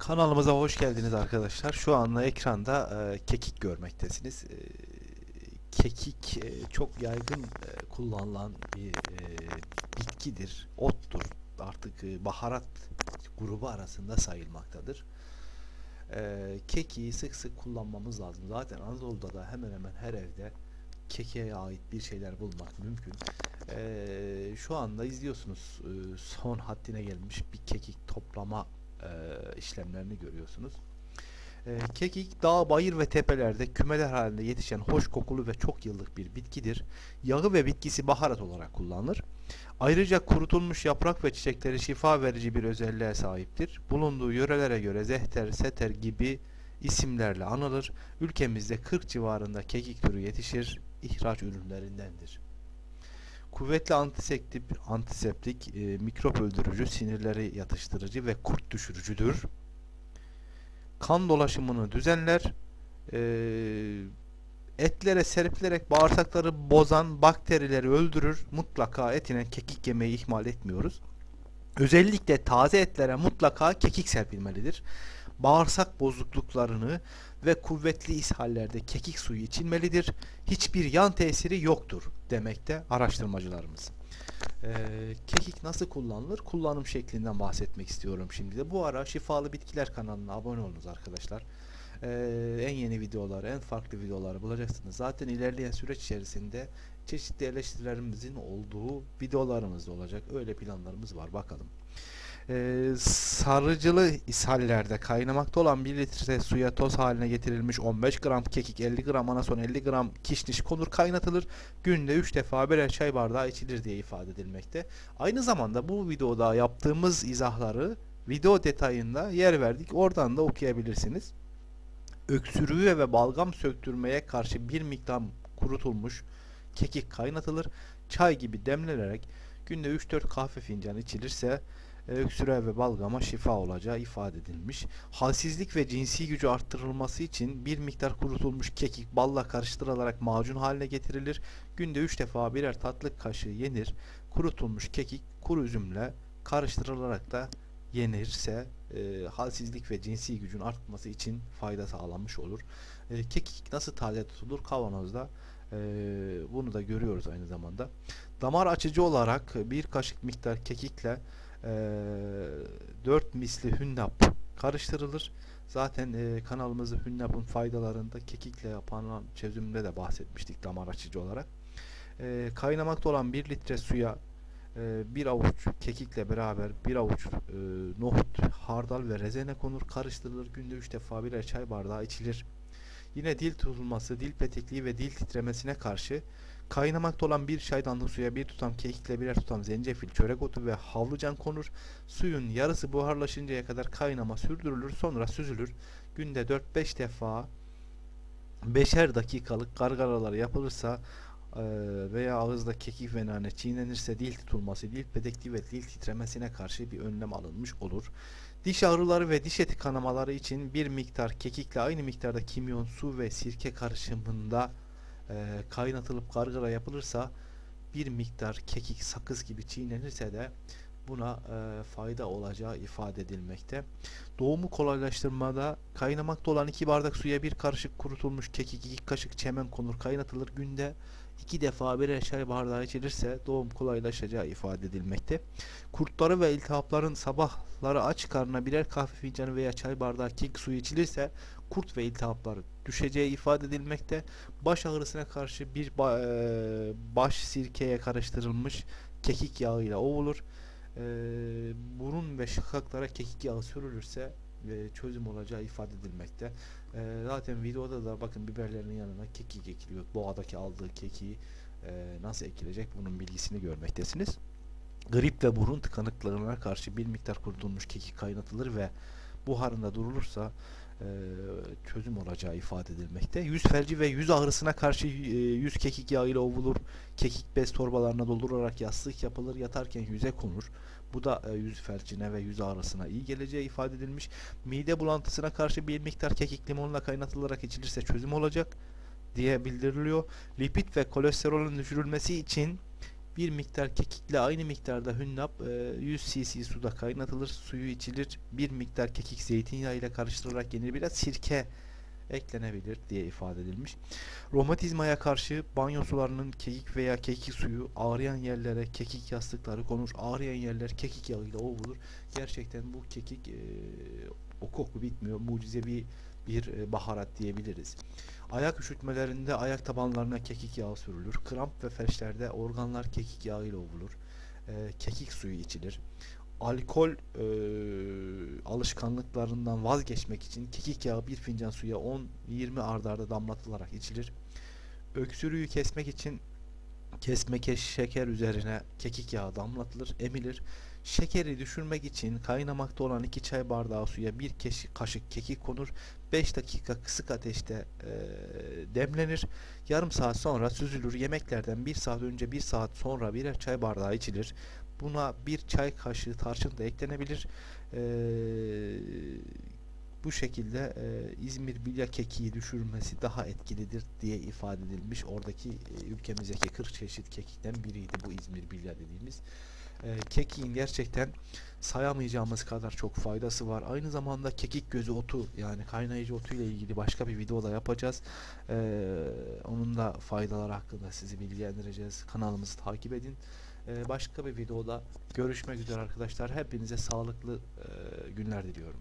Kanalımıza hoş geldiniz arkadaşlar. Şu anda ekranda e, kekik görmektesiniz. E, kekik e, çok yaygın e, kullanılan bir e, bitkidir, ottur. Artık e, baharat grubu arasında sayılmaktadır. E, kekiği sık sık kullanmamız lazım. Zaten Anadolu'da da hemen hemen her evde kekiğe ait bir şeyler bulmak mümkün. E, şu anda izliyorsunuz e, son haddine gelmiş bir kekik toplama e, işlemlerini görüyorsunuz. E, kekik dağ, bayır ve tepelerde kümeler halinde yetişen hoş kokulu ve çok yıllık bir bitkidir. Yağı ve bitkisi baharat olarak kullanılır. Ayrıca kurutulmuş yaprak ve çiçekleri şifa verici bir özelliğe sahiptir. Bulunduğu yörelere göre zehter, seter gibi isimlerle anılır. Ülkemizde 40 civarında kekik türü yetişir, ihraç ürünlerindendir. Kuvvetli antiseptik, antiseptik, e, mikrop öldürücü, sinirleri yatıştırıcı ve kurt düşürücüdür. Kan dolaşımını düzenler. E, etlere serpilerek bağırsakları bozan bakterileri öldürür. Mutlaka etine kekik yemeyi ihmal etmiyoruz. Özellikle taze etlere mutlaka kekik serpilmelidir. Bağırsak bozukluklarını ve kuvvetli ishallerde kekik suyu içilmelidir. Hiçbir yan tesiri yoktur demekte araştırmacılarımız. Ee, kekik nasıl kullanılır? Kullanım şeklinden bahsetmek istiyorum şimdi de. Bu ara Şifalı Bitkiler kanalına abone olunuz arkadaşlar. Ee, en yeni videoları, en farklı videoları bulacaksınız. Zaten ilerleyen süreç içerisinde çeşitli eleştirilerimizin olduğu videolarımız da olacak. Öyle planlarımız var. Bakalım. Ee, sarıcılı ishallerde kaynamakta olan 1 litre suya toz haline getirilmiş 15 gram kekik, 50 gram anason, 50 gram kişniş konur kaynatılır. Günde 3 defa birer çay bardağı içilir diye ifade edilmekte. Aynı zamanda bu videoda yaptığımız izahları video detayında yer verdik. Oradan da okuyabilirsiniz. Öksürüğe ve balgam söktürmeye karşı bir miktar kurutulmuş kekik kaynatılır. Çay gibi demlenerek günde 3-4 kahve fincanı içilirse e, öksürüğe ve balgama şifa olacağı ifade edilmiş. Halsizlik ve cinsi gücü arttırılması için bir miktar kurutulmuş kekik balla karıştırılarak macun haline getirilir. Günde 3 defa birer tatlı kaşığı yenir. Kurutulmuş kekik kuru üzümle karıştırılarak da yenirse e, halsizlik ve cinsi gücün artması için fayda sağlanmış olur. E, kekik nasıl taze tutulur? Kavanozda. E, bunu da görüyoruz aynı zamanda. Damar açıcı olarak bir kaşık miktar kekikle 4 misli hünnap karıştırılır. Zaten e, kanalımızda hünnapın faydalarında kekikle yapılan çözümde de bahsetmiştik damar açıcı olarak. E, kaynamakta olan 1 litre suya e, bir avuç kekikle beraber bir avuç e, nohut, hardal ve rezene konur, karıştırılır. Günde 3 defa birer çay bardağı içilir. Yine dil tutulması, dil petekliği ve dil titremesine karşı Kaynamakta olan bir çaydanlık suya bir tutam kekikle birer tutam zencefil, çörek otu ve havlucan konur. Suyun yarısı buharlaşıncaya kadar kaynama sürdürülür. Sonra süzülür. Günde 4-5 defa 5'er dakikalık gargaralar yapılırsa veya ağızda kekik ve nane çiğnenirse dil tutulması, dil petekliği ve dil titremesine karşı bir önlem alınmış olur. Diş ağrıları ve diş eti kanamaları için bir miktar kekikle aynı miktarda kimyon, su ve sirke karışımında e, kaynatılıp gargara yapılırsa bir miktar kekik sakız gibi çiğnenirse de buna e, fayda olacağı ifade edilmekte. Doğumu kolaylaştırmada kaynamakta olan 2 bardak suya bir karışık kurutulmuş kekik, 2 kaşık çemen konur kaynatılır. Günde 2 defa birer çay bardağı içilirse doğum kolaylaşacağı ifade edilmekte. Kurtları ve iltihapların sabahları aç karnına birer kahve fincanı veya çay bardağı kekik suyu içilirse kurt ve iltihaplar düşeceği ifade edilmekte. Baş ağrısına karşı bir e baş sirkeye karıştırılmış kekik yağı ile ovulur. E burun ve şakaklara kekik yağı sürülürse e çözüm olacağı ifade edilmekte. E zaten videoda da bakın biberlerin yanına kekik ekiliyor. Doğadaki aldığı kekiği e nasıl ekilecek bunun bilgisini görmektesiniz. Grip ve burun tıkanıklarına karşı bir miktar kurutulmuş kekik kaynatılır ve buharında durulursa çözüm olacağı ifade edilmekte. Yüz felci ve yüz ağrısına karşı e, yüz kekik yağı ile ovulur. Kekik bez torbalarına doldurularak yastık yapılır. Yatarken yüze konur. Bu da e, yüz felcine ve yüz ağrısına iyi geleceği ifade edilmiş. Mide bulantısına karşı bir miktar kekik limonla kaynatılarak içilirse çözüm olacak diye bildiriliyor. Lipid ve kolesterolün düşürülmesi için Bir miktar kekikle aynı miktarda hünnap e, 100 cc suda kaynatılır. Suyu içilir. Bir miktar kekik zeytinyağı ile karıştırılarak yenir. Biraz sirke eklenebilir diye ifade edilmiş. Romatizmaya karşı banyo sularının kekik veya kekik suyu ağrıyan yerlere kekik yastıkları konur. Ağrıyan yerler kekik yağıyla ovulur. Gerçekten bu kekik e, o koku bitmiyor. Mucizevi bir e, baharat diyebiliriz. Ayak üşütmelerinde ayak tabanlarına kekik yağı sürülür. Kramp ve felçlerde organlar kekik yağı ile ovulur. E, kekik suyu içilir. Alkol e, alışkanlıklarından vazgeçmek için kekik yağı bir fincan suya 10-20 ardarda damlatılarak içilir. Öksürüğü kesmek için kesmeke şeker üzerine kekik yağı damlatılır, emilir. Şekeri düşürmek için kaynamakta olan 2 çay bardağı suya bir keşi- kaşık kekik konur. 5 dakika kısık ateşte eee, demlenir. Yarım saat sonra süzülür. Yemeklerden 1 saat önce 1 saat sonra birer çay bardağı içilir. Buna bir çay kaşığı tarçın da eklenebilir. Eee, bu şekilde eee, İzmir bilya kekiği düşürmesi daha etkilidir diye ifade edilmiş. Oradaki e, ülkemizdeki 40 çeşit kekikten biriydi bu İzmir bilya dediğimiz. Eee, kekiğin gerçekten sayamayacağımız kadar çok faydası var. Aynı zamanda kekik gözü otu yani kaynayıcı otu ile ilgili başka bir video da yapacağız. Eee, onun da faydaları hakkında sizi bilgilendireceğiz. Kanalımızı takip edin. Eee, başka bir videoda görüşmek üzere arkadaşlar. Hepinize sağlıklı eee, günler diliyorum.